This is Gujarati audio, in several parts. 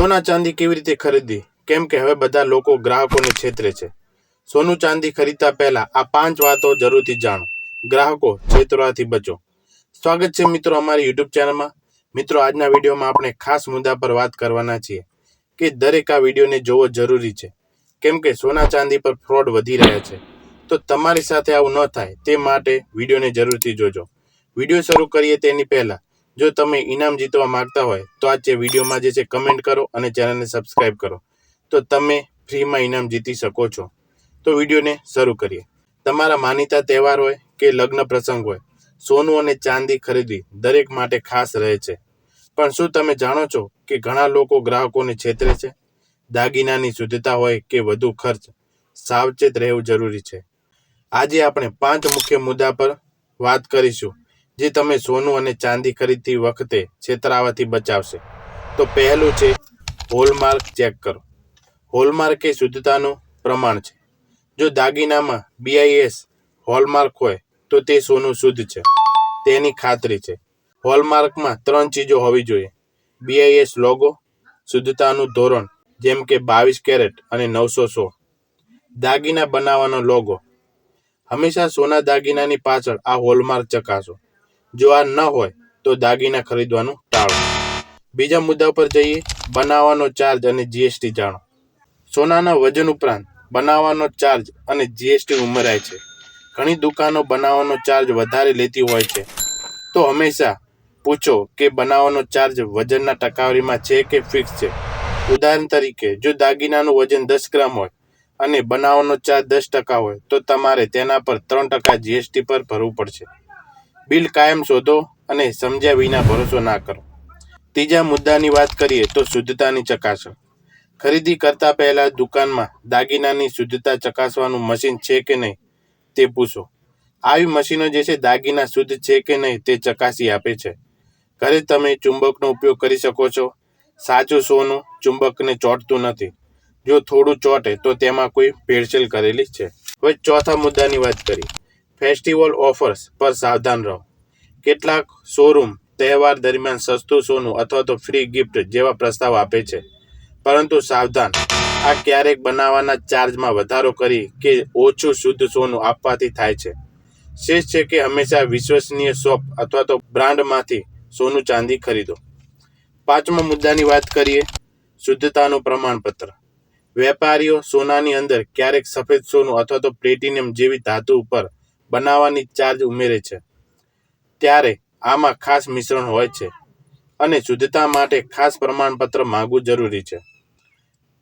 સોના ચાંદી કેવી રીતે ખરીદવી કેમ કે હવે બધા લોકો ગ્રાહકોને છેતરે છે. સોનું ચાંદી ખરીદતા પહેલા આ પાંચ વાતો જરૂરથી જાણો. ગ્રાહકો, છેતરવાથી બચો. સ્વાગત છે મિત્રો અમારી યુટ્યુબ ચેનલમાં. મિત્રો, આજના વિડીયોમાં આપણે ખાસ મુદ્દા પર વાત કરવાના છીએ કે દરેક આ વિડીયોને જોવો જરૂરી છે. કેમ કે સોના ચાંદી પર ફ્રોડ વધી રહ્યા છે. તો તમારી સાથે આવું ન થાય તે માટે વિડીયોને જરૂરથી જોજો. વીડિયો શરૂ કરીએ તેની પહેલા જો તમે ઇનામ જીતવા માંગતા હોય, તો આ જે વિડીયોમાં જે છે કમેન્ટ કરો અને ચેનલને સબસ્ક્રાઇબ કરો. તો તમે ફ્રીમાં ઇનામ જીતી શકો છો. તો વિડીયોને શરૂ કરીએ. તમારા માનીતા તહેવાર હોય કે લગ્ન પ્રસંગ હોય, સોનું અને ચાંદી ખરીદવી દરેક માટે ખાસ રહે છે. પણ શું તમે જાણો છો કે ઘણા લોકો ગ્રાહકોને છેતરે છે? દાગીનાની શુદ્ધતા હોય કે વધુ ખર્ચ? સાવચેત રહેવું જરૂરી છે. આજે આપણે પાંચ મુખ્ય મુદ્દા પર વાત કરીશું. જે તમે સોનું અને ચાંદી ખરીદતી વખતે છેતરાવાથી બચાવશે. તો પહેલું છે, હોલમાર્ક ચેક કરો. હોલમાર્ક એ શુદ્ધતાનું પ્રમાણ છે. જો દાગીનામાં બીઆઈએસ હોલમાર્ક હોય, તો તે સોનું શુદ્ધ છે. તેની ખાતરી છે. હોલમાર્કમાં ત્રણ ચીજો હોવી જોઈએ. બીઆઈએસ લોગો શુદ્ધતાનું ધોરણ, જેમ કે બાવીસ કેરેટ અને નવસો સો દાગીના બનાવવાનો લોગો હંમેશા સોના દાગીનાની પાછળ આ હોલમાર્ક ચકાસો. જો આ ન હોય, તો દાગીના ખરીદવાનું ટાળો. બીજા મુદ્દા પર જઈએ, બનાવવાનો ચાર્જ અને જીએસટી જાણો. સોનાના વજન ઉપરાંત બનાવવાનો ચાર્જ અને જીએસટી ઉમેરાય છે. ઘણી દુકાનો બનાવવાનો ચાર્જ વધારે લેતી હોય છે. તો હંમેશા પૂછો કે બનાવવાનો ચાર્જ વજનના ટકાવારીમાં છે કે ફિક્સ છે. ઉદાહરણ તરીકે, જો દાગીનાનું વજન દસ ગ્રામ હોય અને બનાવવાનો ચાર્જ દસ ટકા હોય, તો તમારે તેના પર ત્રણ ટકા જીએસટી પર ભરવું પડશે. બિલ કાયમ શોધો અને સમજ્યા વિના ભરોસો ના કરો. ત્રીજા મુદ્દાની વાત કરીએ તો શુદ્ધતાની ચકાસણી. ખરીદી કરતા પહેલા દુકાનમાં દાગીનાની શુદ્ધતા ચકાસવાનું મશીન છે કે નહીં તે પૂછો. આવી મશીનો જે છે દાગીના શુદ્ધ છે કે નહીં તે ચકાસી આપે છે. ઘરે તમે ચુંબકનો ઉપયોગ કરી શકો છો. સાચું સોનું ચુંબકને ચોંટતું નથી. જો થોડું ચોંટે તો તેમાં કોઈ ભેળસેળ કરેલી છે. હવે ચોથા મુદ્દાની વાત કરી ફેસ્ટિવલ ઓફર્સ પર સાવધાન રહો. કેટલાક શોરૂમ તહેવાર દરમિયાન સસ્તું સોનું અથવા તો ફ્રી ગિફ્ટ જેવા પ્રસ્તાવ આપે છે. પરંતુ સાવધાન, આ ક્યારેક બનાવવાના ચાર્જમાં વધારો કરી કે ઓછું શુદ્ધ સોનું આપવાથી થાય છે. શેષ છે કે હંમેશા વિશ્વસનીય શોપ અથવા તો બ્રાન્ડમાંથી સોનું ચાંદી ખરીદો. પાંચમા મુદ્દાની વાત કરીએ, શુદ્ધતાનું પ્રમાણપત્ર. વેપારીઓ સોનાની અંદર ક્યારેક સફેદ સોનું અથવા તો પ્લેટિનિયમ જેવી ધાતુ ઉપર બનાવવાની ચાર્જ ઉમેરે છે. ત્યારે આમાં ખાસ મિશ્રણ હોય છે અને શુદ્ધતા માટે ખાસ પ્રમાણપત્ર માંગવું જરૂરી છે.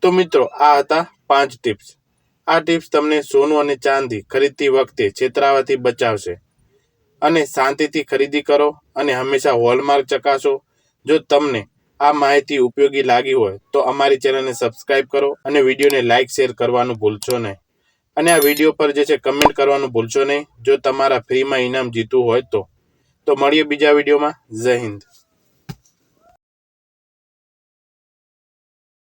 તો મિત્રો, આ હતા પાંચ ટિપ્સ. આ ટિપ્સ તમને સોનું અને ચાંદી ખરીદતી વખતે છેતરાવાથી બચાવશે. અને શાંતિથી ખરીદી કરો અને હંમેશા હોલમાર્ક ચકાસો. જો તમને આ માહિતી ઉપયોગી લાગી હોય તો અમારી ચેનલને સબસ્ક્રાઇબ કરો અને વિડીયોને લાઇક, શેર કરવાનું ભૂલશો નહીં. અને આ વીડિયો પર જે છે કમેન્ટ કરવાનું ભૂલશો નહીં. જો તમારા ફ્રીમાં ઇનામ જીતવું હોય તો. તો મળીએ બીજા વિડીયોમાં જય હિન્દ.